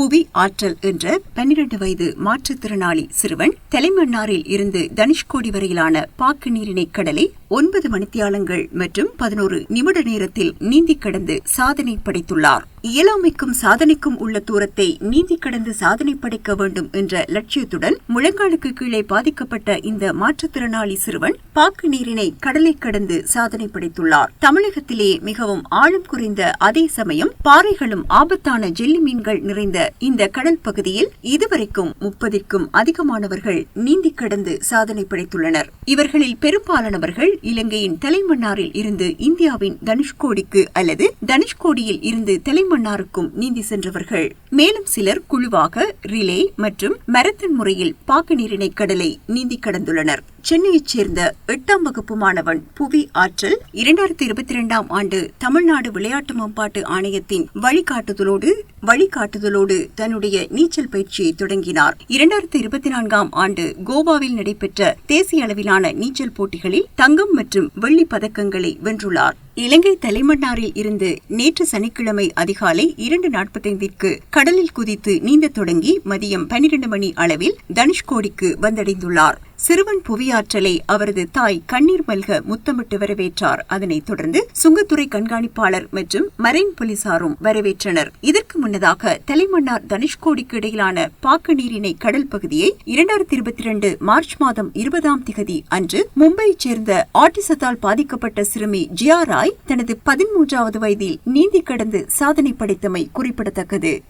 புவி ஆற்றல் என்ற பன்னிரண்டு வயது மாற்றுத்திறனாளி சிறுவன் தலைமன்னாரில் இருந்து தனுஷ்கோடி வரையிலான பாக்கு நீரிணை கடலை ஒன்பது மணித்தியாலங்கள் மற்றும் பதினோரு நிமிட நேரத்தில் நீந்தி கடந்து சாதனை படைத்துள்ளார். இயலாமைக்கும் சாதனைக்கும் உள்ள தூரத்தை நீந்தி கடந்து சாதனை படைக்க வேண்டும் என்ற லட்சியத்துடன் முழங்காலுக்கு கீழே பாதிக்கப்பட்ட இந்த மாற்றுத்திறனாளி சிறுவன் பாக்கு நீரினை கடலை கடந்து சாதனை படைத்துள்ளார். தமிழகத்திலே மிகவும் ஆழம் குறைந்த அதே சமயம் பாறைகளும் ஆபத்தான ஜெல்லி மீன்கள் நிறைந்த இந்த கடல் பகுதியில் இதுவரைக்கும் முப்பதிற்கும் அதிகமானவர்கள் நீந்தி கடந்து சாதனை படைத்துள்ளனர். இவர்களில் பெரும்பாலானவர்கள் இலங்கையின் தலைமன்னாரில் இருந்து இந்தியாவின் தனுஷ்கோடிக்கு அல்லது தனுஷ்கோடியில் இருந்து மன்னாருக்கும் நீந்தி சென்றவர்கள். மேலும் சிலர் குழுவாக ரிலே மற்றும் மரத்தன் முறையில் பாக்கு நீரிணை கடலை நீந்தி கடந்துள்ளனர். சென்னையைச் சேர்ந்த எட்டாம் வகுப்பு மாணவன் புவி ஆற்றல் இரண்டாயிரத்தி இருபத்தி இரண்டாம் ஆண்டு தமிழ்நாடு விளையாட்டு மேம்பாட்டு ஆணையத்தின் வழிகாட்டுதலோடு வழிகாட்டுதலோடு தன்னுடைய நீச்சல் பயிற்சியை தொடங்கினார். இரண்டாயிரத்தி இருபத்தி நான்காம் ஆண்டு கோவாவில் நடைபெற்ற தேசிய அளவிலான நீச்சல் போட்டிகளில் தங்கம் மற்றும் வெள்ளி பதக்கங்களை வென்றுள்ளார். இலங்கை தலைமன்னாரில் இருந்து நேற்று சனிக்கிழமை அதிகாலை இரண்டு நாற்பத்தைந்திற்கு கடலில் குதித்து நீந்த தொடங்கி மதியம் பன்னிரண்டு மணி அளவில் தனுஷ்கோடிக்கு வந்தடைந்துள்ளார். சிறுவன் புவியாற்றலை அவரது தாய் கண்ணீர் மல்க முத்தமிட்டு வரவேற்றார். அதனைத் தொடர்ந்து சுங்கத்துறை கண்காணிப்பாளர் மற்றும் மரைன் போலீசாரும் வரவேற்றனர். இதற்கு முன்னதாக தலைமன்னார் தனுஷ்கோடிக்கு இடையிலான பாக்க நீரிணை கடல் பகுதியை இரண்டாயிரத்தி இருபத்தி இரண்டு மார்ச் மாதம் இருபதாம் திகதி அன்று மும்பையைச் சேர்ந்த ஆட்டிசத்தால் பாதிக்கப்பட்ட சிறுமி ஜியா ராய் தனது பதிமூன்றாவது வயதில் நீந்தி கடந்து சாதனை படைத்தமை குறிப்பிடத்தக்கது.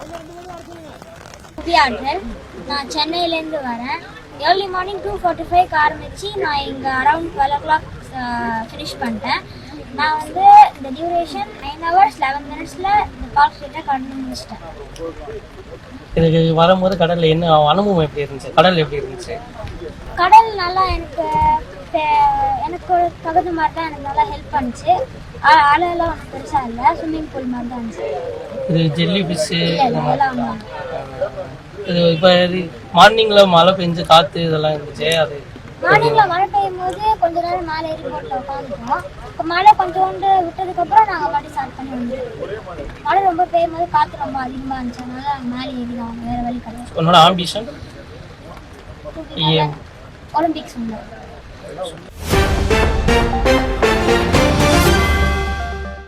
ஐநூறு அடிச்சுங்க ஆர்டர் நான் சென்னையிலேருந்து வரேன். Early morning two forty five ஆரம்பித்து நான் இங்கே around twelve o'clock finish பண்ணிட்டேன். நான் வந்து இந்த டியூரேஷன் நைன் ஹவர்ஸ் லெவன் மினிட்ஸில் இந்த பார்க் ஸ்ட்ரீட்டை கடந்து முடிச்சிட்டேன் இதுக்கு வரும்போது கடல்ல என்ன அனுபவம் எப்படி இருந்துச்சு? கடல் எப்படி இருந்துச்சு? கடல் நல்லா எனக்கு எனக்கு ஒரு தகுந்த மாதிரி தான் எனக்கு நல்லா ஹெல்ப் பண்ணுச்சு. அலையெல்லாம் ஒன்றும் பெருசாக இல்லை. ஸ்விம்மிங் பூல் மாதிரி தான் இருந்துச்சு. இது ஜெல்லி ஃபிஷ்ஷு இது இப்போ மார்னிங்ல மழை பெஞ்சு காத்து இதெல்லாம் இருந்துச்சு அது மார்னிங்ல மழை பெய்யும் போது கொஞ்ச நேரம் மேலே ஏறி போட்டில் உட்காந்துட்டோம் இப்போ மழை கொஞ்சோண்டு விட்டதுக்கப்புறம் நாங்கள் பாட்டி ஸ்டார்ட் பண்ணி வந்துட்டோம் மழை ரொம்ப பெய்யும் போது காற்று ரொம்ப அதிகமாக இருந்துச்சு. அதனால மேலே ஏறி தான் வேறு வழி கிடையாது. உன்னோட ஆம்பிஷன் ஒலிம்பிக்ஸ் வந்து